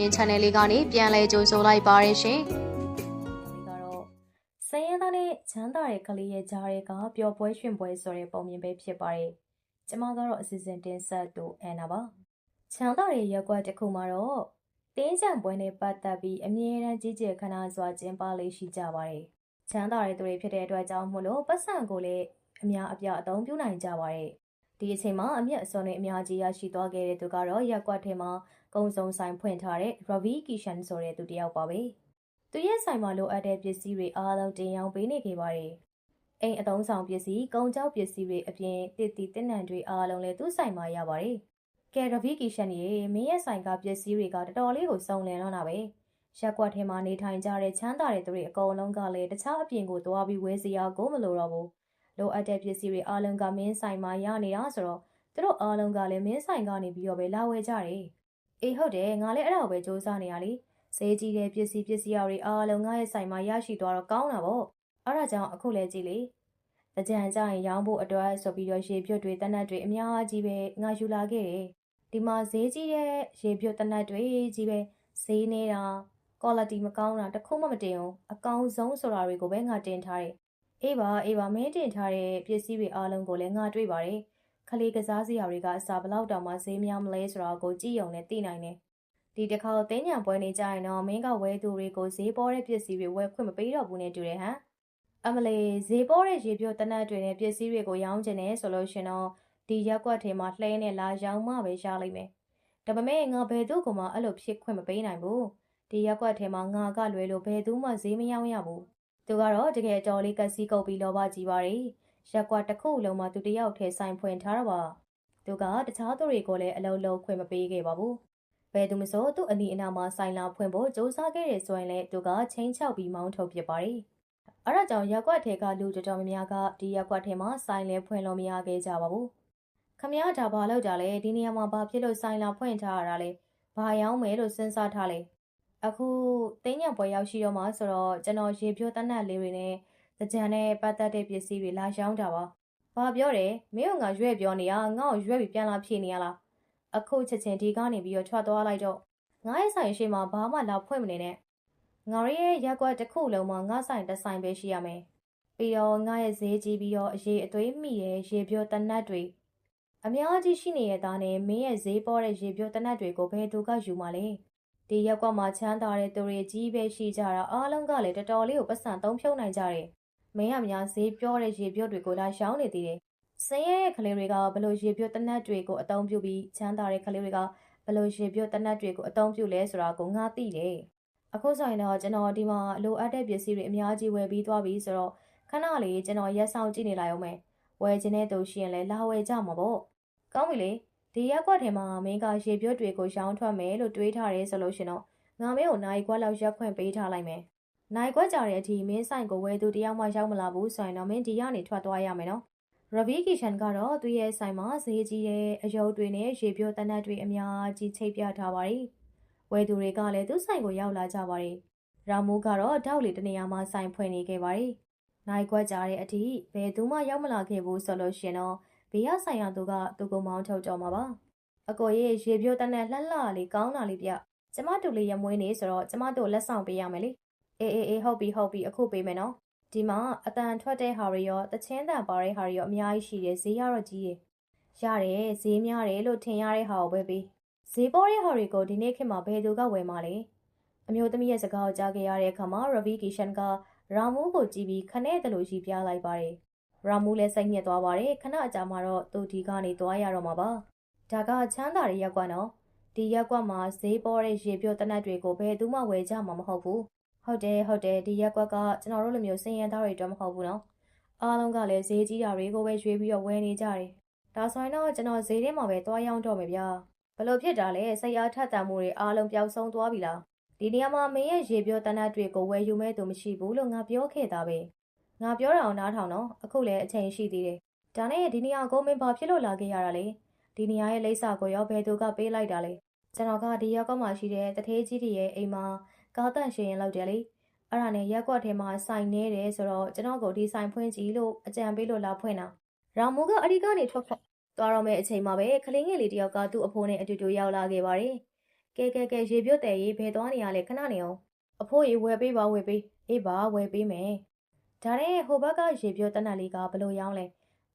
ရင် channel လေးကနေပြန်လဲကြိုဆိုလိုက်ပါရရှင်ဒီကတော့စရင်သားနဲ့ချမ်းသာတဲ့ကလေးရဲ့ကြားရဲကပျော်ပွဲရွှင်ပွဲဆိုတဲ့ပုံမြင်ပဲဖြစ်ပါတယ်။ကျမကတော့အစီအစဉ်တင်ဆက်သူအန်နာပါ။ချမ်းသာတဲ့ရက်ကွက်တစ်ခုမှာတော့တင်းချံပွဲနဲ့ပတ်သက်ပြီးအမြဲတမ်းကြီးကျယ်ခမ်းနားစွာကျင်းပလေးရှိကြပါတယ်။ချမ်းသာတဲ့သူတွေဖြစ်တဲ့အတွက်ကြောင့်မို့လို့ပတ်စံကိုလည်းအများအပြားအသုံးပြုနိုင်ကြပါတယ်။ဒီအချိန်မှာအမျက်အစွန်းနဲ့အများကြီးရရှိသွားခဲ့တဲ့သူကတော့ရက်ကွက်ထဲမှာ ကုံစုံဆိုင်ဖွင့်ထားတဲ့ Ravi Kishan ဆိုတဲ့သူတစ်ယောက်ပါပဲ။သူရဲ့ဆိုင်မှာလိုအပ်တဲ့ပစ္စည်းတွေအားလုံးတင်ရောင်းပေးနေခဲ့ပါတယ်။အိမ်အသုံးဆောင်ပစ္စည်း၊ကုန်ကြောက်ပစ္စည်းတွေအပြင်တစ်တီတစ်နံတွေအားလုံးလည်းသူ့ဆိုင်မှာရပါတယ်။ကဲရဗီကီရှန်ရေမင်းရဲ့ဆိုင်ကပစ္စည်းတွေကတော်တော်လေးကိုစုံလင်တော့တာပဲ။ရက်ကွက်ထဲမှာနေထိုင်ကြတဲ့ချမ်းသာတဲ့သူတွေအကုန်လုံးကလည်းတခြားအပြင်ကိုသွားပြီးဝယ်စရာကိုမလိုတော့ဘူး။လိုအပ်တဲ့ပစ္စည်းတွေအားလုံးကမင်းဆိုင်မှာရနေတာဆိုတော့သူတို့အားလုံးကလည်းမင်းဆိုင်ကနေပြီးတော့ပဲလာဝယ်ကြတယ်။ အေးဟုတ်တယ်ငါလည်းအဲ့ဒါကိုပဲစူးစမ်းနေရလေ။ဈေးကြီးတဲ့ပစ္စည်းပစ္စည်းအတွေအားလုံးငါရဲ့ဆိုင်မှာရရှိသွားတော့ကောင်းတာပေါ့အဲ့ဒါကြောင့်အခုလဲကြည့်လေတကြံကြရင်ရောင်းဖို့အတွက်ဆိုပြီးတော့ရေပြုတ်တွေတနတ်တွေအများကြီးပဲငါယူလာခဲ့တယ်ဒီမှာဈေးကြီးတဲ့ရေပြုတ်တနတ်တွေကြီးပဲဈေးနေတာ quality မကောင်းတာတစ်ခုမှမတင်ဘူးအကောင်းဆုံးဆိုတာတွေကိုပဲငါတင်ထားတယ်အေးပါအေးပါမင်းတင်ထားတဲ့ပစ္စည်းတွေအားလုံးကိုလည်းငါတွေ့ပါတယ် ခလေးကစားစရာတွေကအစာဘလောက်တောင်မှဈေးများမလဲဆိုတာကိုကြည့်ရုံနဲ့သိနိုင်တယ်ဒီတစ်ခါတင်းညံပွဲနေကြရင်တော့မင်းကဝဲသူတွေကိုဈေးပေါ်တဲ့ပစ္စည်းတွေဝယ်ခွင့်မပေးတော့ဘူးနဲ့တူတယ်ဟမ်အမလေးဈေးပေါ်တဲ့ရေပြောတနတ်တွေနဲ့ပစ္စည်းတွေကိုရောင်းချင်တယ်ဆိုလို့ရှင်တော့ဒီရက်ကွက်ထဲမှာလှဲနဲ့လာရောင်းမှပဲရလိမ့်မယ်ဒါပေမဲ့ငါဘယ်သူ့ကမှအဲ့လိုဖြစ်ခွင့်မပေးနိုင်ဘူးဒီရက်ကွက်ထဲမှာငါကလွယ်လို့ဘယ်သူမှဈေးမရောင်းရဘူးသူကတော့တကယ်အတော်လေးကစီးကုပ်ပြီးလောဘကြီးပါတယ် ရက်ကွက်တစ်ခုလုံးမှာသူတယောက်ထဲဆိုင်ဖွင့်ထားတာပါသူကတခြားသူတွေကိုလည်းအလုံးလုံးခွင့်မပေးခဲ့ပါဘူးဘယ်သူမဆိုသူ့အနီးအနားမှာဆိုင်လာဖွင့်ဖို့စ조사ခဲ့တယ်ဆိုရင်လည်းသူကချင်းချောက်ပြီးမောင်းထုတ်ပစ်ပါတယ်။အဲဒါကြောင့်ရက်ကွက်ထဲကလူတော်တော်များများကဒီရက်ကွက်ထဲမှာဆိုင်လဲဖွင့်လို့မရခဲ့ကြပါဘူး။ခမရဒါဘာလောက်ကြလဲဒီနေရာမှာဘာဖြစ်လို့ဆိုင်လာဖွင့်ထားရတာလဲ။ဘာရောင်းမယ်လို့စဉ်းစားထားလဲ။အခုတင်းညံပွဲရောက်ရှိတော့မှဆိုတော့ကျွန်တော်ရေပြိုးတနတ်လေးတွေနဲ့ တကြံနဲ့ပတ်သက်တဲ့ပစ္စည်းတွေလာရောင်းတာပါ။ဘာပြောတယ်မင်းကငါရွက်ပြောနေရငါ့ကိုရွက်ပြီးပြန်လာဖြေနေရလား။အခုချက်ချင်းဒီကနေပြီးတော့ထွက်သွားလိုက်တော့ငါရဲ့ဆိုင်ရှိမှာဘာမှလာဖွင့်မနေနဲ့ငါရဲ့ရက်ကွက်တစ်ခုလုံးမှာငါဆိုင်တစ်ဆိုင်ပဲရှိရမယ်ပြီးတော့ငါရဲ့ဈေးကြီးပြီးတော့အရေးအသွေးမိတဲ့ရေပြောတနတ်တွေအများကြီးရှိနေရတာနဲ့မင်းရဲ့ဈေးပေါ်တဲ့ရေပြောတနတ်တွေကိုဘယ်သူကယူမှာလဲဒီရက်ကွက်မှာချမ်းသာတဲ့သူတွေကြီးပဲရှိကြတာအားလုံးကလည်းတော်တော်လေးကိုပတ်စံသုံးဖြုံနိုင်ကြတယ် မင်းကများဈေးပြောတဲ့ရေပြောတွေကိုလာရှောင်းနေသေးတယ်စင်းရဲတဲ့ကလေးတွေကဘလို့ရေပြုတ်တနတ်တွေကိုအသုံးပြုပြီးချမ်းသာတဲ့ကလေးတွေကဘလို့ရေပြုတ်တနတ်တွေကိုအသုံးပြုလဲဆိုတာကိုငါသိတယ်။အခုဆိုရင်တော့ကျွန်တော်ဒီမှာလိုအပ်တဲ့ပစ္စည်းတွေအများကြီးဝယ်ပြီးသွားပြီဆိုတော့ခဏလေးကျွန်တော်ရက်ဆောင်ကြည့်နေလိုက်အောင်မယ်။ဝယ်ခြင်းတဲ့သူရှိရင်လည်းလာဝယ်ကြမှာပေါ့။ကောင်းပြီလေဒီရက်ကွက်ထဲမှာမင်းကရေပြုတ်တွေကိုရောင်းထွက်မယ်လို့တွေးထားတယ်ဆိုလို့ရှင်တော့ငါမင်းကိုနိုင်ခွက်လောက်ရက်ခွင့်ပေးထားလိုက်မယ်။ နိုင်ခွက်ကြတဲ့အထိမင်းဆိုင်ကိုဝယ်သူတယောက်မှရောက်မလာဘူးဆိုရင်တော့မင်းဒီကနေထွက်သွားရမယ်နော်။ရဗီကီရှန်ကတော့သူ့ရဲ့ဆိုင်မှာဈေးကြီးတဲ့အယုတ်တွေနဲ့ရေပြိုတနတ်တွေအများကြီးချိတ်ပြထားပါတယ်။ဝယ်သူတွေကလည်းသူ့ဆိုင်ကိုရောက်လာကြပါတယ်။ရာမိုးကတော့တောက်လီတနေရာမှာဆိုင်ဖွင့်နေခဲ့ပါတယ်။နိုင်ခွက်ကြတဲ့အထိဘယ်သူမှရောက်မလာခဲ့ဘူးဆိုလို့ရှင်တော့ဘေးရဆိုင်ရသူကသူ့ကိုမောင်းထုတ်ကြမှာပါ။အကိုရဲ့ရေပြိုတနတ်လှလှလေးကောင်းတာလေးပြ။ကျမတို့လေးရမွေးနေဆိုတော့ကျမတို့လက်ဆောင်ပေးရမယ်လေ။ အေးအေးအေးဟုတ်ပြီဟုတ်ပြီအခုပေးမယ်နော်။ဒီမှာအတန်ထွက်တဲ့ဟာတွေရောတချင်းတန်ပါတဲ့ဟာတွေရောအများကြီးရှိတယ်ဈေးရတော့ကြီးတယ်ရတယ်ဈေးများတယ်လို့ထင်ရတဲ့ဟာကိုပဲပေးဈေးပေါ်တဲ့ဟာတွေကိုဒီနေ့ခေတ်မှာဘယ်သူကဝယ်မှာလဲအမျိုးသမီးရဲ့စကားကိုကြားခဲ့ရတဲ့အခါမှာရဗီကီရှန်ကရာမူးကိုကြည့်ပြီးခနဲ့တလို့ရှိပြလိုက်ပါတယ်ရာမူးလည်းစိတ်ညစ်သွားပါတယ်ခဏအကြာမှာတော့သူဒီကနေသွားရတော့မှာပါဒါကချမ်းသာတဲ့ရက်ကွက်နော်ဒီရက်ကွက်မှာဈေးပေါ်တဲ့ရေပြုတ်တနတ်တွေကိုဘယ်သူမှဝယ်ကြမှာမဟုတ်ဘူး ဟုတ်တယ်ဟုတ်တယ်ဒီရက်ကွက်ကကျွန်တော်တို့လိုမျိုးစင်ရသားတွေတော့မဟုတ်ဘူးနော်အားလုံးကလည်းဈေးကြီးတာတွေကိုပဲရွေးပြီးတော့ဝယ်နေကြတယ်ဒါဆိုရင်တော့ကျွန်တော်ဈေးထဲမှာပဲသွားရောင်းတော့မယ်ဗျာဘလို့ဖြစ်တာလဲစိတ်အားထက်သန်မှုတွေအားလုံးပျောက်ဆုံးသွားပြီလားဒီနေရာမှာမင်းရဲ့ရေပြောတနတ်တွေကိုဝယ်ယူမဲ့သူမရှိဘူးလို့ငါပြောခဲ့တာပဲငါပြောတာအောင်နားထောင်နော်အခုလည်းအချိန်ရှိသေးတယ်ဒါနဲ့ဒီနေရာကိုမင်းဘာဖြစ်လို့လာခဲ့ရတာလဲဒီနေရာရဲ့လိပ်စာကိုရောဘယ်သူကပေးလိုက်တာလဲကျွန်တော်ကဒီရောက်ကမှရှိတဲ့တထေးကြီးတွေရဲ့အိမ်မှာ ကားတန့်ရှင်ရင်လောက်တယ်လေအဲ့ဒါနဲ့ရက်ကွက်ထဲမှာဆိုင်နေတယ်ဆိုတော့ကျွန်တော်ကိုဒီဆိုင်ဖွင့်ကြည့်လို့အကြံပေးလို့လာဖွင့်တာရာမူကအဒီကနေထွက်ခွက်သွားတော့မယ့်အချိန်မှာပဲကလေးငယ်လေးတယောက်ကသူ့အဖိုးနဲ့အတူတူရောက်လာခဲ့ပါတယ်ကကဲကဲကဲရေပြုတ်တယ်ရေဘယ်သွားနေရလဲခဏနေအောင်အဖိုးရေဝယ်ပေးပါဝယ်ပေးအေးပါဝယ်ပေးမယ်ဒါနဲ့ဟိုဘက်ကရေပြုတ်တနက်လေးကဘလို့ရောင်းလဲ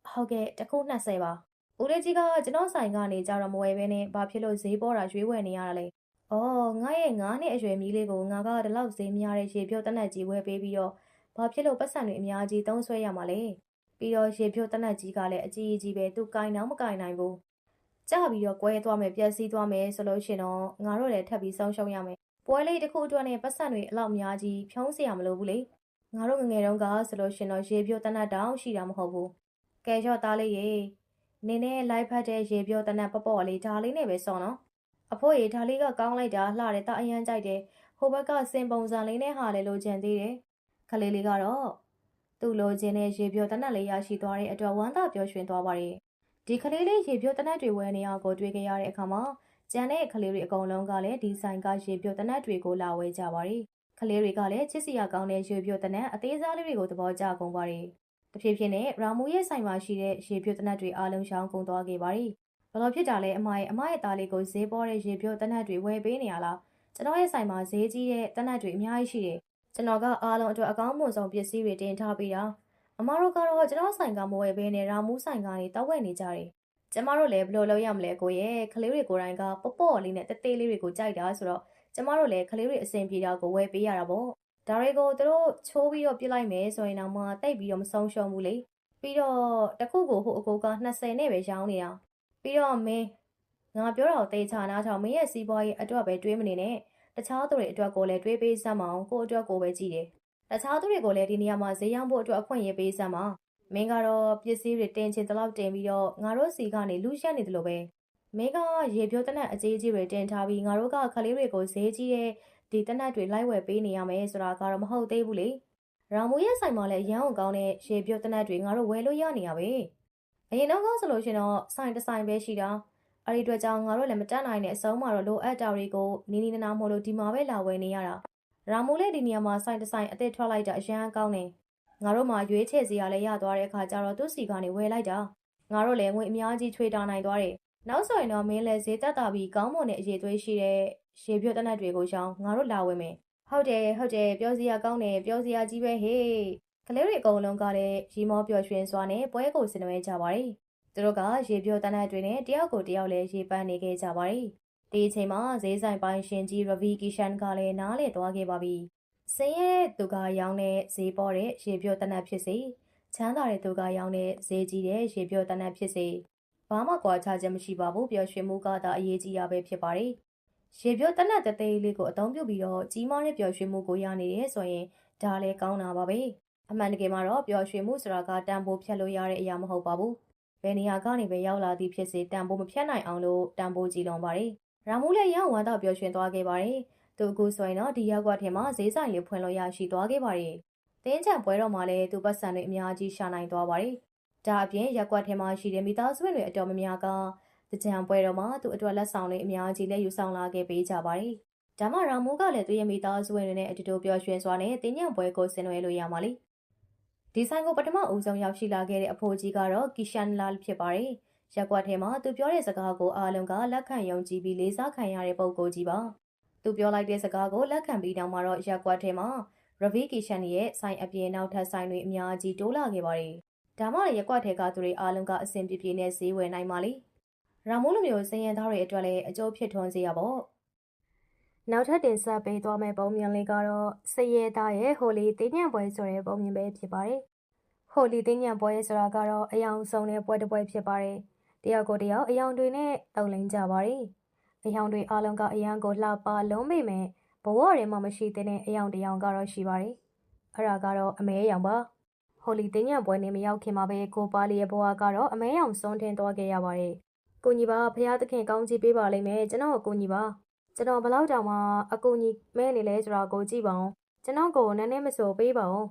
ဟုတ်ကဲ့တစ်ခု20ပါဦးလေးကြီးကကျွန်တော်ဆိုင်ကနေကြတော့မဝယ်ဘဲနဲ့ဘာဖြစ်လို့ဈေးပေါ်တာရွေးဝယ်နေရတာလဲ ။အော်ငါရဲ့ငါးနှစ်အရွယ်မီးလေးကိုငါကဒီလောက်ဈေးမရတဲ့ရေဖြိုးတနက်ကြီးဝယ်ပေးပြီးတော့ဘာဖြစ်လို့ပတ်စံတွေအများကြီးသုံးဆွဲရမှာလဲ။ပြီးတော့ရေဖြိုးတနက်ကြီးကလည်းအကြီးကြီးပဲသူကင်တော့မကင်နိုင်ဘူး။ကြပြီးတော့ကွဲသွားမယ်ပြက်စီးသွားမယ်ဆိုလို့ရှင်တော့ငါတို့လည်းထပ်ပြီးဆုံးရှုံးရမယ်။ပွဲလေးတစ်ခုအတွက်နဲ့ပတ်စံတွေအလောက်များကြီးဖြုံးစရာမလိုဘူးလေ။ငါတို့ငငယ်တုန်းကဆိုလို့ရှင်တော့ရေဖြိုးတနက်တောင်ရှိတာမဟုတ်ဘူး။ကဲလျှော့သားလေးရေ။နင်းနဲ့လိုက်ဖက်တဲ့ရေဖြိုးတနက်ပပေါ့လေးဒါလေးနဲ့ပဲစော်နော်။ အဖိုးရေဒါလေးကကောင်းလိုက်တာလှတယ်တအရန်ကြိုက်တယ်ဟိုဘက်ကစင်ပုံစံလေးနဲ့ဟာလေလိုချင်သေးတယ်ခလေးလေးကတော့သူ့လိုချင်တဲ့ရေပြိုတနတ်လေးရရှိသွားတဲ့အတွက်ဝမ်းသာပျော်ရွှင်သွားပါရဲ့ဒီကလေးလေးရေပြိုတနတ်တွေဝယ်နေရကိုတွေ့ခဲ့ရတဲ့အခါမှာကျန်တဲ့ကလေးတွေအကုန်လုံးကလည်းဒီဆိုင်ကရေပြိုတနတ်တွေကိုလာဝယ်ကြပါတယ်။ကလေးတွေကလည်းချစ်စရာကောင်းတဲ့ရေပြိုတနတ်အသေးစားလေးတွေကိုသဘောကျကုန်ပါတယ်။တဖြည်းဖြည်းနဲ့ရာမူရဲ့ဆိုင်မှာရှိတဲ့ရေပြိုတနတ်တွေအားလုံးရှောင်းကုန်သွားခဲ့ပါတယ်။ ဘယ်လိုဖြစ်တာလဲအမရဲ့အမရဲ့သားလေးကိုဈေးပေါ်တဲ့ရေပြိုတနတ်တွေဝယ်ပေးနေရလား။ကျွန်တော်ရဲ့ဆိုင်မှာဈေးကြီးတဲ့တနတ်တွေအများကြီးရှိတယ်။ကျွန်တော်ကအားလုံးအတွက်အကောင်းမွန်ဆုံးပစ္စည်းတွေတင်ထားပေးတာ။အမတို့ကတော့ကျွန်တော်ဆိုင်ကမဝယ်ဘဲနဲ့ရာမူးဆိုင်ကနေတောက်ဝယ်နေကြတယ်။ကျမတို့လည်းဘယ်လိုလုပ်ရမလဲကိုရဲ့ကလေးတွေကိုယ်တိုင်ကပေါ့ပေါ့လေးနဲ့တဲတဲလေးတွေကိုကြိုက်တာဆိုတော့ကျမတို့လည်းကလေးတွေအဆင်ပြေတာကိုဝယ်ပေးရတာပေါ့။ဒါတွေကိုသူတို့ချိုးပြီးတော့ပြစ်လိုက်မယ်ဆိုရင်တော့မှတိတ်ပြီးတော့မဆုံးရှုံးဘူးလေ။ပြီးတော့တစ်ခုကိုဟိုအကိုက20နဲ့ပဲရောင်းနေတာ။ ပြီးတော့မင်းငါပြောတာကိုတေချာနားထောင်မင်းရဲ့စီးပွားရေးအတွက်ပဲတွေးမနေနဲ့။တခြားသူတွေအတွက်ကိုလည်းတွေးပေးစမ်းမအောင်ကိုအတွက်ကိုပဲကြည့်တယ်။တခြားသူတွေကိုလည်းဒီနေရာမှာဈေးရောင်းဖို့အတွက်အခွင့်အရေးပေးစမ်းပါမင်းကတော့ပစ္စည်းတွေတင်ချင်တဲ့လောက်တင်ပြီးတော့ငါတို့စီကနေလူရှက်နေတယ်လို့ပဲမင်းကရေပြိုတနက်အကြီးကြီးတွေတင်ထားပြီးငါတို့ကခလေးတွေကိုဈေးကြီးတဲ့ဒီတနက်တွေလိုက်ဝယ်ပေးနေရမယ်ဆိုတာကတော့မဟုတ်သေးဘူးလေရာမူရဲ့ဆိုင်မှာလည်းရန်အောင်ကောင်းတဲ့ရေပြိုတနက်တွေငါတို့ဝယ်လို့ရနေရပဲ အရင်တော့ကဆိုလို့ရှင်တော့ဆိုင်တစ်ဆိုင်ပဲရှိတာအဲ့ဒီအတွက်ကြောင့်ငါတို့လည်းမတက်နိုင်တဲ့အဆုံးမှာတော့လိုအပ်တာတွေကိုနီးနီးနားနားမို့လို့ဒီမှာပဲလာဝယ်နေရတာရာမူလည်းဒီနေရာမှာဆိုင်တစ်ဆိုင်အသစ်ထွက်လိုက်တာအရန်ကောင်းတယ်။ငါတို့မှရွေးချယ်စရာလည်းရသွားတဲ့အခါကျတော့သူ့စီကနေဝယ်လိုက်တာ။ငါတို့လည်းငွေအများကြီးချွေတာနိုင်သွားတယ်။နောက်ဆိုရင်တော့မင်းလည်းဈေးတက်တာပြီးကောင်းမွန်တဲ့အရေးသွေးရှိတဲ့ရေပြွတ်တနတ်တွေကိုရောင်းငါတို့လာဝယ်မယ်။ဟုတ်တယ်ဟုတ်တယ်ပြောစရာကောင်းတယ်ပြောစရာကြီးပဲဟေး။ ကလေးတွေအကုန်လုံးကလည်းရီမောပျော်ရွှင်စွာနဲ့ပွဲကိုဆင်နွှဲကြပါတယ်။သူတို့ကရေပြွတ်တနတ်တွေနဲ့တယောက်ကိုတယောက်လည်းရေပန်းနေခဲ့ကြပါတယ်။ဒီအချိန်မှာဈေးဆိုင်ပိုင်းရှင်ကြီးရဗီကီရှန်ကလည်းနားလေသွားခဲ့ပါပြီ။စင်းရဲတဲ့သူကရောင်းတဲ့ဈေးပေါ်တဲ့ရေပြိုတနတ်ဖြစ်စေချမ်းသာတဲ့သူကရောင်းတဲ့ဈေးကြီးတဲ့ရေပြိုတနတ်ဖြစ်စေဘာမှကွာခြားချက်မရှိပါဘူးပျော်ရွှင်မှုကသာအရေးကြီးရပဲဖြစ်ပါတယ်။ရေပြိုတနတ်တသေးလေးကိုအသုံးပြုပြီးတော့ကြီးမားတဲ့ပျော်ရွှင်မှုကိုရနေတယ်ဆိုရင်ဒါလည်းကောင်းတာပါပဲ။ အမှန်တကယ်မှာတော့ပျော်ရွှင်မှုဆိုတာကတန်ဖိုးဖြတ်လို့ရတဲ့အရာမဟုတ်ပါဘူး။ဘယ်နေရာကနေပဲရောက်လာသည်ဖြစ်စေတန်ဖိုးမဖြတ်နိုင်အောင်လို့တန်ဖိုးကြည်လွန်ပါတယ်။ရာမူးလည်းရန်ဝမ်းတော့ပျော်ရွှင်သွားခဲ့ပါတယ်။သူအခုဆိုရင်တော့ဒီရက်ကွက်ထဲမှာဈေးဆိုင်လေးဖွင့်လို့ရရှိသွားခဲ့ပါတယ်။တင်းချံပွဲတော်မှာလည်းသူပတ်စံတွေအများကြီးရှာနိုင်သွားပါတယ်။ဒါအပြင်ရက်ကွက်ထဲမှာရှိတဲ့မိသားစုဝင်တွေအတော်များများကတကြံပွဲတော်မှာသူအတွက်လက်ဆောင်တွေအများကြီးလည်းယူဆောင်လာခဲ့ပေးကြပါတယ်။ဒါမှရာမူးကလည်းသူ့ရဲ့မိသားစုဝင်တွေနဲ့အတူတူပျော်ရွှင်စွာနဲ့တင်းညံပွဲကိုဆင်နွှဲလို့ရမှာလေ။ ဒီဆိုင်ကိုပထမဦးဆုံးရောက်ရှိလာခဲ့တဲ့အဖိုးကြီးကတော့ကီရှန်လာဖြစ်ပါတယ်။ရက်ကွက်ထဲမှာသူပြောတဲ့စကားကိုအားလုံးကလက်ခံယုံကြည်ပြီးလေးစားခံရတဲ့ပုံကိုကြီးပါ။သူပြောလိုက်တဲ့စကားကိုလက်ခံပြီးနောက်မှာတော့ရက်ကွက်ထဲမှာရဗီကီရှန်ရဲ့ဆိုင်အပြင်နောက်ထပ်ဆိုင်တွေအများကြီးတိုးလာခဲ့ပါတယ်။ဒါမှလည်းရက်ကွက်ထဲကသူတွေအားလုံးကအဆင်ပြေပြေနဲ့ဈေးဝယ်နိုင်ပါလိမ့်။ရာမိုးလိုမျိုးစင်ရင်သားတွေအတွက်လည်းအကျိုးဖြစ်ထွန်းစေရပေါ့။ နောက်ထပ်တင်ဆက်ပေးသွားမယ့်ပုံမြင်လေးကတော့စရဲသားရဲ့ဟိုလီတင်းညံပွဲဆိုတဲ့ပုံမြင်ပဲဖြစ်ပါတယ်။ဟိုလီတင်းညံပွဲဆိုတာကတော့အယောင်ဆုံးတဲ့ပွဲတစ်ပွဲဖြစ်ပါတယ်။တယောက်ကိုတယောက်အယောင်တွေနဲ့တုံလိန်ကြပါတယ်။အယောင်တွေအားလုံးကအယံကိုလှပလုံးပေမဲ့ဘဝထဲမှာမရှိသတဲ့အယောင်တစ်ယောင်ကတော့ရှိပါတယ်။အဲ့ဒါကတော့အမဲရောင်ပါ။ဟိုလီတင်းညံပွဲနေမရောက်ခင်မှာပဲကိုပါလီရဲ့ဘဝကတော့အမဲရောင်စွန်းထင်းသွားခဲ့ရပါတယ်။ကိုကြီးပါဖះသခင်ကောင်းချီးပေးပါလိမ့်မယ်ကျွန်တော်ကိုကြီးပါ ကျွန်တော်ဘလောက်တောင်မှအကူကြီးမဲနေလဲဆိုတာကိုကြည့်ပါအောင်ကျွန်တော်ကိုနည်းနည်းမစိုးပေးပါအောင်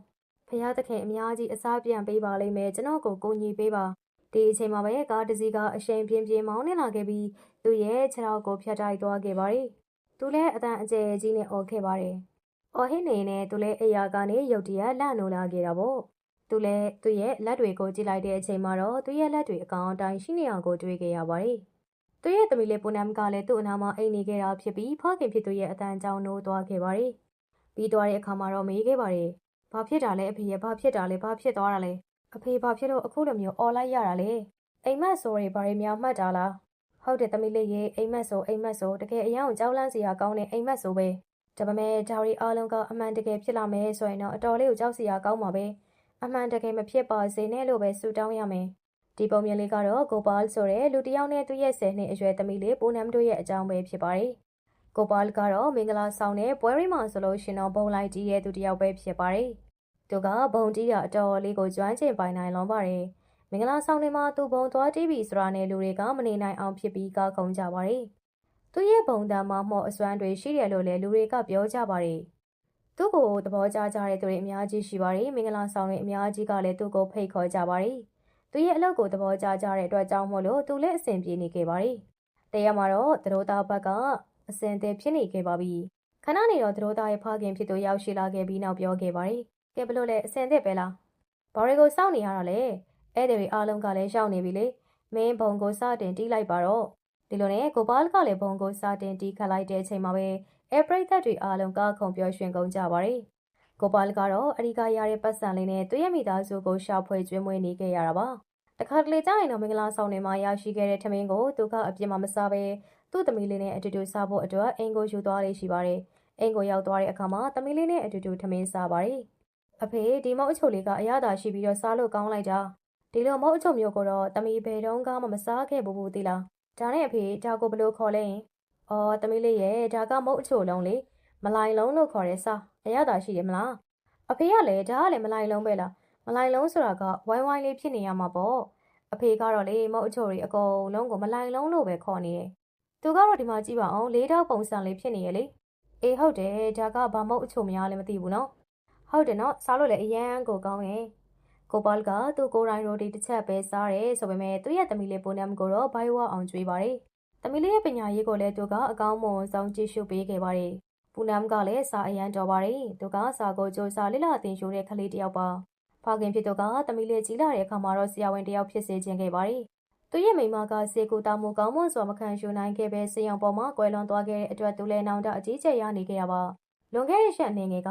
ဖះသခင်အများကြီးအစားပြန်ပေးပါလိမ့်မယ်ကျွန်တော်ကိုကိုကြီးပေးပါဒီအချိန်မှာပဲကားတစ်စီးကအရှိန်ပြင်းပြင်းမောင်းနေလာခဲ့ပြီးသူ့ရဲ့ခြေထောက်ကိုဖြတ်တိုက်သွားခဲ့ပါတယ်သူလည်းအတန်အကျယ်ကြီးနဲ့អော်ခဲ့ပါတယ်အော်ဟစ်နေနဲ့သူလည်းအရာကနေရုတ်တရက်လန့်နိုးလာခဲ့တာပေါ့သူလည်းသူ့ရဲ့လက်တွေကိုကြည့်လိုက်တဲ့အချိန်မှာတော့သူ့ရဲ့လက်တွေအကောင်အတိုင်းရှိနေအောင်ကိုတွေးခဲ့ရပါတယ် သူရဲ့သမီးလေးပူနမ်ကလည်းသူ့အနာမှာအိမ်နေခဲ့တာဖြစ်ပြီးဖခင်ဖြစ်သူရဲ့အတန်ကြောင့်နိုးသွားခဲ့ပါတယ်။ပြီးသွားတဲ့အခါမှာတော့မေးခဲ့ပါတယ်။ဘာဖြစ်တာလဲအဖေရဲ့ဘာဖြစ်တာလဲဘာဖြစ်သွားတာလဲအဖေဘာဖြစ်လို့အခုလိုမျိုးអော်လိုက်ရတာလဲအိမ်မက်ဆိုတွေဘာတွေများမှတ်တာလားဟုတ်တယ်သမီးလေးရေအိမ်မက်ဆိုအိမ်မက်ဆိုတကယ်အယောင်ကြောက်လန့်စရာကောင်းတဲ့အိမ်မက်ဆိုပဲဒါပေမဲ့ဒါရီအားလုံးကအမှန်တကယ်ဖြစ်လာမယ်ဆိုရင်တော့အတော်လေးကိုကြောက်စရာကောင်းပါပဲအမှန်တကယ်မဖြစ်ပါစေနဲ့လို့ပဲဆုတောင်းရမယ် ဒီပုံမြင်လေးကတော့ကိုပါလ်ဆိုတဲ့လူတစ်ယောက်နဲ့သူ့ရဲ့ဆယ်နှစ်အရွယ်သမီးလေးပိုနမ်တို့ရဲ့အကြောင်းပဲဖြစ်ပါတယ်ကိုပါလ်ကတော့မင်္ဂလာဆောင်တဲ့ပွဲရိမှာဆိုလို့ရှင်တော့ဘုံလိုက်ကြီးရဲ့သူတစ်ယောက်ပဲဖြစ်ပါတယ်သူကဘုံကြီးရအတော်လေးကိုကျွမ်းကျင်ပိုင်နိုင်လွန်ပါတယ်မင်္ဂလာဆောင်တွေမှာသူဘုံသွားတီးပြီဆိုတာနဲ့လူတွေကမနေနိုင်အောင်ဖြစ်ပြီးကားခုံကြပါတယ်သူရဲ့ဘုံတမ်းမှာမော့အစွမ်းတွေရှိတယ်လို့လည်းလူတွေကပြောကြပါတယ်သူ့ကိုသဘောကျကြတဲ့သူတွေအများကြီးရှိပါတယ်မင်္ဂလာဆောင်တွေအများကြီးကလည်းသူ့ကိုဖိတ်ခေါ်ကြပါတယ် သူရဲ့အလုပ်ကိုသဘောကျကြတဲ့အတွက်ကြောင့်မို့လို့သူလည်းအဆင်ပြေနေခဲ့ပါတယ်တရက်မှာတော့သတို့သားဘက်ကအစင်သေးဖြစ်နေခဲ့ပါပြီခဏနေတော့သတို့သားရဲ့ဖခင်ဖြစ်သူရောက်ရှိလာခဲ့ပြီးနောက်ပြောခဲ့ပါတယ်ကဲဘလို့လဲအစင်သေးပဲလားဘာတွေကိုစောင့်နေရတာလဲအဲ့ဒီတွေအားလုံးကလည်းရှောက်နေပြီလေမင်းဘုံကိုစတင်တီးလိုက်ပါတော့ဒီလိုနဲ့ကိုပါလ်ကလည်းဘုံကိုစတင်တီးခတ်လိုက်တဲ့အချိန်မှာပဲအဲပရိသတ်တွေအားလုံးကခုံပြောရွှင်ကုန်ကြပါတယ် ကိုပါလ်ကတော့အရိကရတဲ့ပတ်စံလေးနဲ့သူ့ရဲ့မိသားစုကိုရှာဖွေကျွေးမွေးနေခဲ့ရတာပါတခါတလေကြာရင်တော့မင်္ဂလာဆောင်တွေမှာရရှိခဲ့တဲ့ထမင်းကိုသူကအပြစ်မှမစားဘဲသူ့သမီးလေးနဲ့အတူတူစားဖို့အတွက်အင်ကိုယူသွားလေးရှိပါတယ်အင်ကိုရောက်သွားတဲ့အခါမှာသမီးလေးနဲ့အတူတူထမင်းစားပါတယ်အဖေဒီမုတ်အချိုလေးကအရသာရှိပြီးတော့စားလို့ကောင်းလိုက်တာဒီလိုမုတ်အချုံမျိုးကိုတော့တမီဘယ်တော့မှမစားခဲ့ဘူးဘူးသီလားဒါနဲ့အဖေဒါကိုဘယ်လိုခေါ်လဲရင်အော်တမီလေးရဲ့ဒါကမုတ်အချိုလုံးလေမလိုင်လုံးလို့ခေါ်တဲ့စား အရသာရှိတယ်မလားအဖေကလည်းဒါကလည်းမလိုင်လုံးပဲလားမလိုင်လုံးဆိုတာကဝိုင်းဝိုင်းလေးဖြစ်နေရမှာပေါ့အဖေကတော့လေမုတ်အချိုတွေအကုန်လုံးကိုမလိုင်လုံးလို့ပဲခေါ်နေတယ်သူကတော့ဒီမှာကြည့်ပါအောင်လေးတောက်ပုံစံလေးဖြစ်နေရလေအေးဟုတ်တယ်ဒါကဘာမုတ်အချိုများလဲမသိဘူးနော်ဟုတ်တယ်နော်စားလို့လည်းအရန်ကိုကောင်းရဲ့ကိုပါလ်ကသူ့ကိုယ်တိုင်ရိုတီတစ်ချက်ပဲစားတယ်ဆိုပေမဲ့သူ့ရဲ့သမီးလေးပိုနမ်ကိုတော့ဘိုင်ဝါအောင်ကျွေးပါတယ်။သမီးလေးရဲ့ပညာရေးကိုလည်းသူကအကောင်းမွန်ဆုံးကြည့်ရှုပေးခဲ့ပါတယ်။ ပူနမ်ကလည်းစာအရန်တော်ပါတယ်။သူကစာကိုကြိုးစားလိလာတင်ရှိုးတဲ့ကလေးတစ်ယောက်ပါ။ဖခင်ဖြစ်သူကသမီးလေးကြီးလာတဲ့အခါမှာတော့ဆရာဝန်တစ်ယောက်ဖြစ်စေခြင်းခဲ့ပါတယ်။သူရဲ့မိမကစေကူတာမှုကောင်းမွန်စွာမခံယူနိုင်ခဲ့ပဲစေယုံပေါ်မှာကွယ်လွန်သွားခဲ့တဲ့အတွက်သူလည်းနောင်တအကြီးကျယ်ရနေခဲ့ရပါ။လွန်ခဲ့တဲ့ရှက်နေငယ်က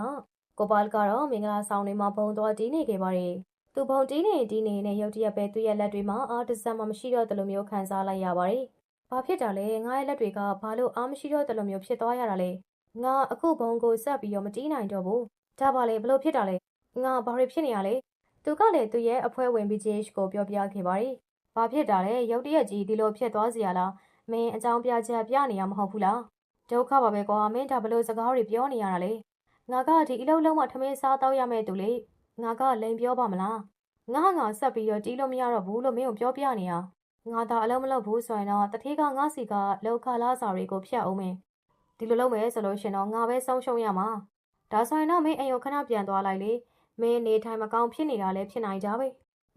ကိုပါလ်ကတော့မင်္ဂလာဆောင်တွေမှာဘုံသွားတီးနေခဲ့ပါတယ်။သူဘုံတီးနေတီးနေနဲ့ရုတ်တရက်ပဲသူ့ရဲ့လက်တွေမှာအားတစက်မှမရှိတော့တယ်လို့မျိုးခံစားလိုက်ရပါတယ်။ဘာဖြစ်တာလဲငါရဲ့လက်တွေကဘာလို့အားမရှိတော့တယ်လို့မျိုးဖြစ်သွားရတာလဲ။ ငါအခုဘုံကိုဆက်ပြီးတော့မတီးနိုင်တော့ဘူး။ဒါပါလေဘလို့ဖြစ်တာလဲ။ငါဘာတွေဖြစ်နေရလဲ။သူကလည်းသူ့ရဲ့အဖွဲဝင် BGH ကိုပြောပြခဲ့ပါတယ်။ဘာဖြစ်တာလဲရုတ်တရက်ကြီးဒီလိုဖြစ်သွားစီရလား။မင်းအကြောင်းပြချက်ပြနေရမဟုတ်ဘူးလား။ဒုက္ခပါပဲကွာမင်းဒါဘလို့စကားတွေပြောနေရတာလဲ။ငါကဒီအလုံးလုံးမှထမင်းစားတော့ရမယ့်သူလေငါကလိန်ပြောပါမလားငါငါဆက်ပြီးတော့တီးလို့မရတော့ဘူးလို့မင်းကိုပြောပြနေရငါသာအလုံးမလုပ်ဘူးဆိုရင်တော့တထေးကငါစီကလောက်ခလာစာတွေကိုဖျက်အောင်မင်း ဒီလိုလုပ်မယ်ဆိုလို့ရှင်တော့ငါပဲဆုံးရှုံးရမှာဒါဆိုရင်တော့မင်းအိမ်ကိုခဏပြန်သွားလိုက်လေမင်းနေထိုင်မကောင်းဖြစ်နေတာလည်းဖြစ်နိုင်ကြပဲ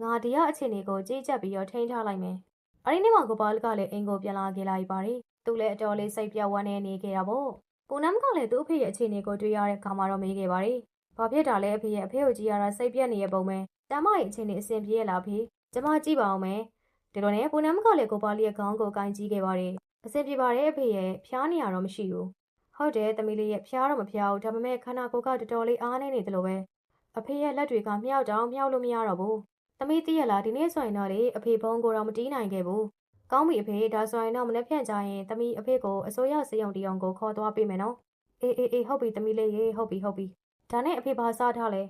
ငါဒီကအခြေအနေကိုကြည့်ချက်ပြီးတော့ထိန်းထားလိုက်မယ်အဲ့ဒီနေ့မှာကိုပါလကလည်းအိမ်ကိုပြန်လာခဲ့လိုက်ပါတယ်သူလည်းအတော်လေးစိတ်ပြတ်ဝမ်းနေနေခဲ့တာပေါ့ကိုနမ်ကလည်းသူ့အဖေရဲ့အခြေအနေကိုတွေ့ရတဲ့အခါမှာတော့မေးခဲ့ပါတယ်။ဘာဖြစ်တာလဲအဖေရဲ့အဖေကိုကြည့်ရတာစိတ်ပြက်နေရပုံပဲ။တမရဲ့အခြေအနေအဆင်ပြေရလားဖေ။ကျမကြည့်ပါအောင်မယ်။ဒီလိုနဲ့ကိုနမ်ကလည်းကိုပါလီရဲ့ခေါင်းကိုကင်ကြည့်ခဲ့ပါတယ်။ အဆင်ပြေပါတယ်အဖေရဲ့ဖျားနေရတော့မရှိဘူး။ဟုတ်တယ်သမီးလေးရဲ့ဖျားတော့မဖျားဘူးဒါပေမဲ့ခန္ဓာကိုယ်ကတော်တော်လေးအားနေနေတယ်လို့ပဲ။အဖေရဲ့လက်တွေကမြောက်တောင်မြောက်လို့မရတော့ဘူး။သမီးသိရလားဒီနေ့ဆိုရင်တော့လေအဖေဘုံကိုတော့မတီးနိုင်ခဲ့ဘူး။ကောင်းပြီအဖေဒါဆိုရင်တော့မနေ့ဖြန့်ကြရင်သမီးအဖေကိုအစိုးရစေယုံတီအောင်ကိုခေါ်သွားပေးမယ်နော်။အေးအေးအေးဟုတ်ပြီသမီးလေးရေဟုတ်ပြီဟုတ်ပြီဒါနဲ့အဖေဘာစားထားလဲ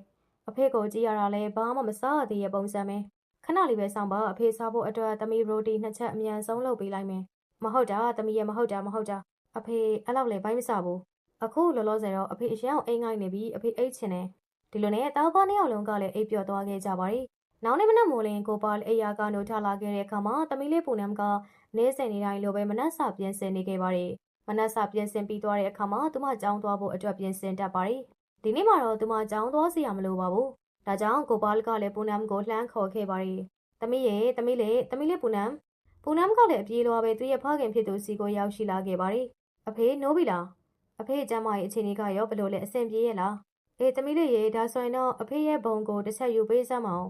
အဖေကိုကြည့်ရတာလဲဘာမှမစားရသေးရဲ့ပုံစံပဲခဏလေးပဲစောင့်ပါအဖေစားဖို့အတွက်သမီးရိုတီနှစ်ချက်အမြန်ဆုံးလုပ်ပေးလိုက်မယ် မဟုတ်တာသမီးရဲ့မဟုတ်တာမဟုတ်တာအဖေအဲ့လောက်လဲဘိုင်းမစားဘူးအခုလောလောဆယ်တော့အဖေအရန်အိမ်ငိုင်းနေပြီအဖေအိတ်ချင်တယ်ဒီလိုနဲ့တားပွားနှစ်ယောက်လုံးကလည်းအိပ်ပျော်သွားခဲ့ကြပါရီနောက်နေ့မနက်မိုးလင်းကိုပါအိယာကနိုထလာခဲ့တဲ့အခါမှာသမီးလေးပူနမ်ကနေစဉ်နေတိုင်းလိုပဲမနက်စာပြင်ဆင်နေခဲ့ပါရီမနက်စာပြင်ဆင်ပြီးသွားတဲ့အခါမှာသူမကြောင်းသွားဖို့အတွက်ပြင်ဆင်တတ်ပါရီဒီနေ့မှာတော့သူမကြောင်းသွားစီရမလို့ပါဘူးဒါကြောင့်ကိုပါလကလည်းပူနမ်ကိုလှမ်းခေါ်ခဲ့ပါရီသမီးရဲ့သမီးလေးသမီးလေးပူနမ် ပူနမ်ကလည်းအပြေးလွားပဲသူ့ရဲ့ဖခင်ဖြစ်သူစီကိုရောက်ရှိလာခဲ့ပါရီအဖေနိုးပြီလားအဖေကျမရဲ့အခြေအနေကရောဘယ်လိုလဲအဆင်ပြေရဲ့လားအေးသမီးလေးရေဒါဆိုရင်တော့အဖေရဲ့ဘုံကိုတစ်ချက်ယူပေးစမ်းမအောင်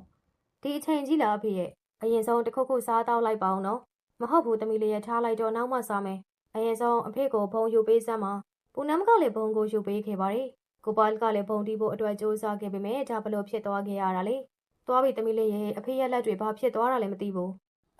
ဒီအချိန်ကြီးလားအဖေရဲ့အရင်ဆုံးတစ်ခုခုစားတော့လိုက်ပါအောင်နော်မဟုတ်ဘူးသမီးလေးရထားလိုက်တော့နောက်မှစားမယ်အရင်ဆုံးအဖေကိုဘုံယူပေးစမ်းပါပူနမ်ကလည်းဘုံကိုယူပေးခဲ့ပါတယ်ကိုပါလ်ကလည်းဘုံတီးဖို့အတွက်စူးစမ်းခဲ့ပေမဲ့ဒါဘလို့ဖြစ်သွားခဲ့ရတာလေသွားပြီသမီးလေးရဲ့အဖေရဲ့လက်တွေဘာဖြစ်သွားတာလဲမသိဘူး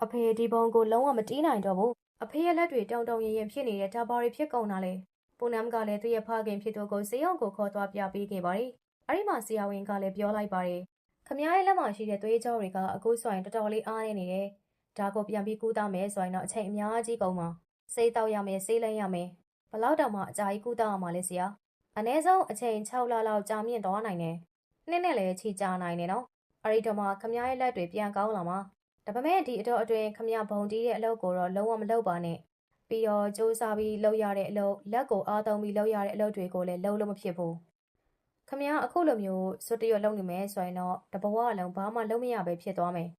အဖေဒီဘုံကိုလုံးဝမတီးနိုင်တော့ဘူးအဖေရဲ့လက်တွေတောင်တောင်ရင်ရင်ဖြစ်နေတဲ့ဒါဘာတွေဖြစ်ကုန်တာလဲပူနမ်ကလည်းသူ့ရဲ့ဖခင်ဖြစ်သူကိုစေအောင်ကိုခေါ်သွားပြပေးခဲ့ပါတယ်အဲ့ဒီမှာဆရာဝန်ကလည်းပြောလိုက်ပါတယ်ခမ ्या ရဲ့လက်မှာရှိတဲ့သွေးကြောတွေကအခုဆိုရင်တော်တော်လေးအားနေနေတယ်ဒါကိုပြန်ပြီးကူးသားမယ်ဆိုရင်တော့အချိန်အများကြီးကုန်မှာစိတ်တောက်ရမယ်ဆေးလိုက်ရမယ်ဘလောက်တောင်မှအကြာကြီးကူးသားရမှာလဲဆရာအနည်းဆုံးအချိန်6လလောက်ကြာမြင့်သွားနိုင်တယ်နှစ်နဲ့လည်းချီကြနိုင်တယ်နော်အဲ့ဒီတော့မှခမ ्या ရဲ့လက်တွေပြန်ကောင်းလာမှာ ဒါပေမဲ့ဒီအတော့အတွင်းခမ ्या ဘုံတီးတဲ့အလုပ်ကိုတော့လုံးဝမလုပ်ပါနဲ့ပြီးတော့စူးစမ်းပြီးလုပ်ရတဲ့အလုပ်လက်ကိုအားသုံးပြီးလုပ်ရတဲ့အလုပ်တွေကိုလည်းလုံးလို့မဖြစ်ဘူးခမ ्या အခုလိုမျိုးစွတ်တရွတ်လုပ်နေမယ်ဆိုရင်တော့တဘဝအလုံးဘာမှလုပ်မရပဲဖြစ်သွားမယ်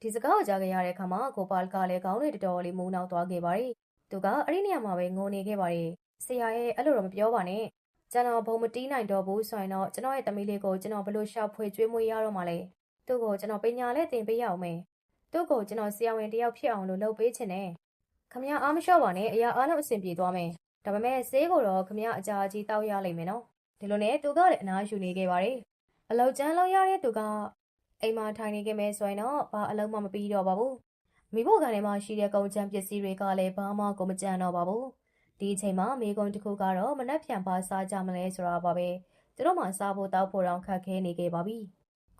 ဒီစကားကိုကြားခဲ့ရတဲ့အခါမှာကိုပါလ်ကလည်းခေါင်းတွေတော်တော်လေးမူးနောက်သွားခဲ့ပါတယ်သူကအဲ့ဒီနေရာမှာပဲငိုနေခဲ့ပါတယ်ဆရာရဲ့အဲ့လိုတော့မပြောပါနဲ့ကျွန်တော်ဘုံမတီးနိုင်တော့ဘူးဆိုရင်တော့ကျွန်တော်ရဲ့သမီးလေးကိုကျွန်တော်ဘလို့ရှောက်ဖွေကျွေးမွေးရတော့မှလဲသူ့ကိုကျွန်တော်ပညာနဲ့သင်ပေးရအောင်မယ် သူ့ကိုကျွန်တော်ဆရာဝန်တယောက်ဖြစ်အောင်လို့လုပ်ပေးချင်တယ်ခမရအားမလျှော့ပါနဲ့အရာအားလုံးအဆင်ပြေသွားမယ်ဒါပေမဲ့ဆေးကိုတော့ခမရအကြာကြီးတောက်ရလိမ့်မယ်နော်ဒီလိုနဲ့သူကလည်းအနားယူနေခဲ့ပါတယ်အလောက်ကျန်းလောက်ရတဲ့သူကအိမ်မှာထိုင်နေခဲ့မယ်ဆိုရင်တော့ဘာအလုံးမှမပြီးတော့ပါဘူးမိဖို့ကလည်းမှရှိတဲ့ကုန်ချမ်းပစ္စည်းတွေကလည်းဘာမှကိုမကြံတော့ပါဘူးဒီအချိန်မှာမိကုံတစ်ခုကတော့မနှက်ဖြန်ပါစားကြမလဲဆိုတာပါပဲသူတို့မှစားဖို့တောက်ဖို့တော့ခက်ခဲနေခဲ့ပါပြီ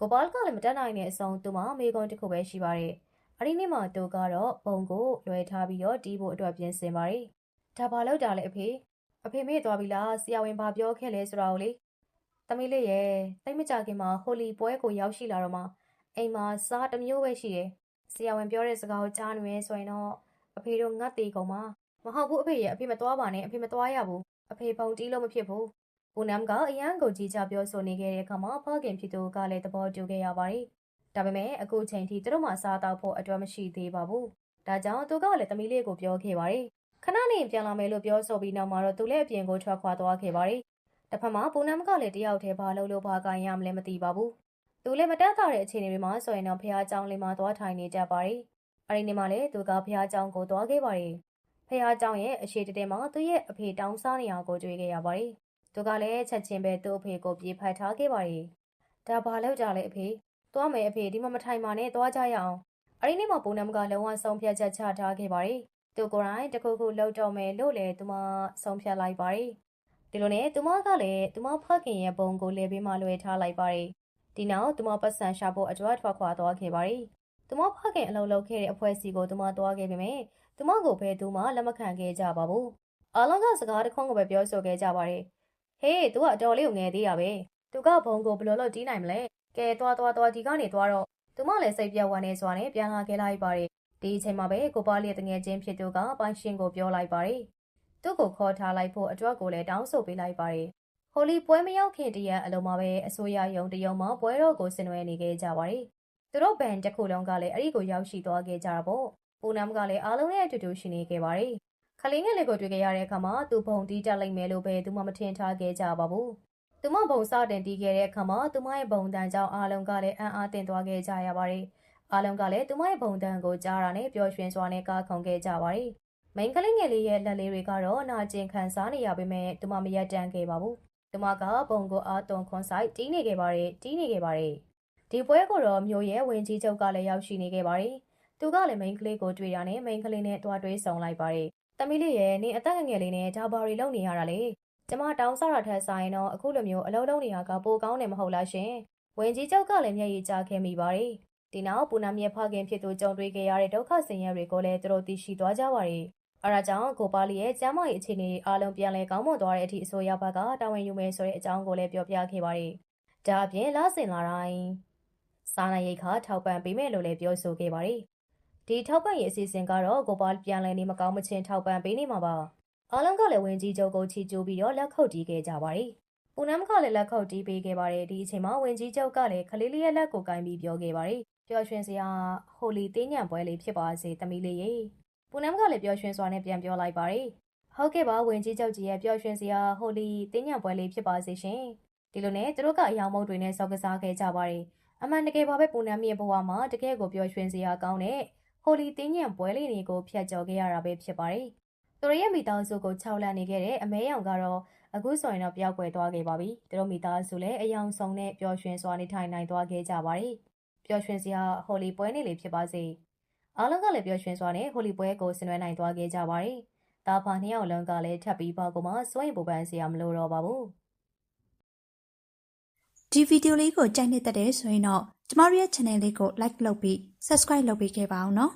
ကိုပါလ်ကလည်းမတက်နိုင်တဲ့အဆုံးသူမှမိကုံတစ်ခုပဲရှိပါတယ် အဲ့ဒီနေ့မှသူကတော့ပုံကိုလွှဲထားပြီးတော့တီးဖို့အတွက်ပြင်ဆင်ပါတယ်ဒါဘာလို့တာလဲအဖေအဖေမေ့သွားပြီလားဆရာဝန်ဘာပြောခဲ့လဲဆိုတာကိုလေသမီးလေးရဲ့တိတ်မကြခင်မှာဟိုလီပွဲကိုရောက်ရှိလာတော့မှအိမ်မှာစားတစ်မျိုးပဲရှိတယ်ဆရာဝန်ပြောတဲ့စကားကိုကြားနေမယ်ဆိုရင်တော့အဖေတို့ငတ်သေးကုန်မှာမဟုတ်ဘူးအဖေရဲ့အဖေမသွားပါနဲ့အဖေမသွားရဘူးအဖေပုံတီးလို့မဖြစ်ဘူးကိုနမ်ကအရန်ကိုကြီးကြပြောဆိုနေခဲ့တဲ့အခါမှာဖခင်ဖြစ်သူကလည်းသဘောတူခဲ့ရပါတယ် ဒါပေမဲ့အခုချိန်ထိသူတို့မှစားတော့ဖို့အတွက်မရှိသေးပါဘူးဒါကြောင့်သူကလည်းသမီးလေးကိုပြောခဲ့ပါတယ်ခဏနေပြန်လာမယ်လို့ပြောဆိုပြီးနောက်မှာတော့သူလည်းအပြင်ကိုထွက်ခွာသွားခဲ့ပါတယ်တစ်ဖက်မှာပူနမ်ကလည်းတယောက်တည်းဘာလုပ်လို့ဘာကိုင်ရမလဲမသိပါဘူးသူလည်းမတက်တာတဲ့အခြေအနေတွေမှာဆိုရင်တော့ဖះเจ้าလေးမှာသွားထိုင်နေကြပါတယ်အဲ့ဒီနေ့မှလည်းသူကဖះเจ้าကိုသွားခဲ့ပါတယ်ဖះเจ้าရဲ့အရှိတတဲမှာသူ့ရဲ့အဖေတောင်းစားနေရကိုတွေ့ခဲ့ရပါတယ်သူကလည်းချက်ချင်းပဲသူ့အဖေကိုပြေးဖတ်ထားခဲ့ပါတယ်ဒါဘာလို့ကြလဲအဖေ သွားမယ်အဖေဒီမှာမထိုင်ပါနဲ့သွားကြရအောင်အဲ့ဒီနေ့မှပူနမ်ကလုံးဝဆုံးဖြတ်ချက်ချထားခဲ့ပါတယ်သူကိုယ်တိုင်တခုခုလှုပ်တော့မယ်လို့လည်းသူမဆုံးဖြတ်လိုက်ပါတယ်ဒီလိုနဲ့သူမကလည်းသူမဖခင်ရဲ့ပုံကိုလေဘေးမှာလွှဲထားလိုက်ပါတယ်ဒီနောက်သူမပတ်စံရှာဖို့အကြွားထွက်ခွာသွားခဲ့ပါတယ်သူမဖခင်အလုပ်လုပ်ခဲ့တဲ့အဖွဲ့အစည်းကိုသူမသွားခဲ့ပေမဲ့သူမကိုဘယ်သူမှလက်မခံခဲ့ကြပါဘူးအားလုံးကစကားတစ်ခွန်းကိုပဲပြောဆိုခဲ့ကြပါတယ်ဟေးသူကအတော်လေးကိုငယ်သေးရပဲသူကဘုံကိုဘယ်လိုလုပ်တီးနိုင်မလဲ ကဲသွားသွားသွားဒီကနေသွားတော့သူမလည်းစိတ်ပြတ်ဝမ်းနေစွာနဲ့ပြန်လာခဲ့လိုက်ပါတယ်ဒီအချိန်မှာပဲကိုပါလီရဲ့တငယ်ချင်းဖြစ်သူကပိုင်ရှင်ကိုပြောလိုက်ပါတယ်သူ့ကိုခေါ်ထားလိုက်ဖို့အတွက်ကိုလည်းတောင်းဆိုပေးလိုက်ပါတယ်ဟိုလီပွဲမရောက်ခင်တည်းကအလုံးမှာပဲအစိုးရယုံတယုံမှာပွဲတော်ကိုဆင်နွှဲနေခဲ့ကြပါတယ်သူတို့ဘန်တစ်ခုလုံးကလည်းအဲ့ဒီကိုရောက်ရှိသွားခဲ့ကြတာပေါ့ပူနမ်ကလည်းအားလုံးရဲ့အတူတူရှိနေခဲ့ပါတယ်ခလေးငယ်လေးကိုတွေ့ခဲ့ရတဲ့အခါမှာသူဘုံတီးတက်လိုက်မယ်လို့ပဲသူမှမထင်ထားခဲ့ကြပါဘူး သူမဘုံစတင်တီးခဲ့တဲ့အခါမှာသူမရဲ့ဘုံတန်ကြောင့်အားလုံးကလည်းအံ့အားသင့်သွားခဲ့ကြရပါတယ်အားလုံးကလည်းသူမရဲ့ဘုံတန်ကိုကြားတာနဲ့ပျော်ရွှင်စွာနဲ့ကားခုန်ခဲ့ကြပါတယ်မိန်ကလေးငယ်လေးရဲ့လက်လေးတွေကတော့အနာကျင်ခံစားနေရပေမဲ့သူမမရက်တန့်ခဲ့ပါဘူးသူမကဘုံကိုအားသွန်ခွန်ဆိုင်တီးနေခဲ့ပါတယ်တီးနေခဲ့ပါတယ်ဒီပွဲကိုတော့မျိုးရဲ့ဝင်ကြီးချုပ်ကလည်းရောက်ရှိနေခဲ့ပါတယ်သူကလည်းမိန်ကလေးကိုတွေ့တာနဲ့မိန်ကလေးနဲ့တွားတွေးဆောင်လိုက်ပါတယ်သမီးလေးရဲ့နေအသက်ငယ်လေးနဲ့ဒါဘာတွေလုပ်နေရတာလဲ ကျမတောင်းစားတာထက်ဆိုင်တော့အခုလိုမျိုးအလုံးလုံးနေရကပိုကောင်းတယ်မဟုတ်လားရှင်ဝင်ကြီးချုပ်ကလည်းမျက်ရည်ကျခဲ့မိပါတယ်ဒီနောက်ပူနာမြက်ဖခင်ဖြစ်သူကြုံတွေ့ခဲ့ရတဲ့ဒုက္ခဆင်းရဲတွေကိုလည်းသူတို့သိရှိသွားကြပါတယ်အဲဒါကြောင့်ကိုပါလီရဲ့ကျမ်းမာရေးအခြေအနေတွေအားလုံးပြန်လည်ကောင်းမွန်သွားတဲ့အထိအစိုးရဘက်ကတာဝန်ယူမယ်ဆိုတဲ့အကြောင်းကိုလည်းပြောပြခဲ့ပါတယ်။ဒါအပြင်လဆင်လာတိုင်းစားနပ်ရိက္ခာထောက်ပံ့ပေးမယ်လို့လည်းပြောဆိုခဲ့ပါတယ်။ဒီထောက်ပံ့ရေးအစီအစဉ်ကတော့ကိုပါပြန်လည်နေမကောင်းမချင်းထောက်ပံ့ပေးနေမှာပါ။ အားလုံးကလည်းဝင်ကြီးချုပ်ကိုချီကျူးပြီးတော့လက်ခုပ်တီးခဲ့ကြပါတယ်။ပူနမ်ကလည်းလက်ခုပ်တီးပေးခဲ့ပါတယ်ဒီအချိန်မှာဝင်ကြီးချုပ်ကလည်းခလေးလေးရဲ့လက်ကိုကင်ပြီးပြောခဲ့ပါတယ်။ပျော်ရွှင်စရာဟိုလီတင်းညံပွဲလေးဖြစ်ပါစေသမီးလေးရေ။ပူနမ်ကလည်းပျော်ရွှင်စွာနဲ့ပြန်ပြောလိုက်ပါတယ်။ဟုတ်ကဲ့ပါဝင်ကြီးချုပ်ကြီးရဲ့ပျော်ရွှင်စရာဟိုလီတင်းညံပွဲလေးဖြစ်ပါစေရှင်။ဒီလိုနဲ့သူတို့ကအယောင်မုတ်တွေနဲ့စောက်ကစားခဲ့ကြပါတယ်။အမှန်တကယ်ပါပဲပူနမ်ရဲ့ဘဝမှာတကယ်ကိုပျော်ရွှင်စရာကောင်းတဲ့ဟဟိုလီတင်းညံပွဲလေးတွေကိုဖျက်ကျော်ခဲ့ရတာပဲဖြစ်ပါတယ်။ သူတို့ရဲ့မိသားစုကိုခြောက်လန့်နေခဲ့တဲ့အမဲရောင်ကတော့အခုဆိုရင်တော့ပျောက်ကွယ်သွားခဲ့ပါပြီ။သူတို့မိသားစုလည်းအယောင်ဆောင်နဲ့ပျော်ရွှင်စွာနေထိုင်နိုင်သွားခဲ့ကြပါတယ်။ပျော်ရွှင်စရာဟိုလီပွဲနေ့လေးဖြစ်ပါစေ။အားလုံးကလည်းပျော်ရွှင်စွာနဲ့ဟိုလီပွဲကိုဆင်နွှဲနိုင်သွားခဲ့ကြပါတယ်။ဒါဖာနှစ်ယောက်လုံးကလည်းထပ်ပြီးပါကိုမှစွန့်ရင်ပူပန်စရာမလိုတော့ပါဘူး။ဒီဗီဒီယိုလေးကိုကြိုက်နေတဲ့တဲ့ဆိုရင်တော့ကျမတို့ရဲ့ channel လေးကို like လုပ်ပြီး subscribe လုပ်ပေးခဲ့ပါအောင်နော်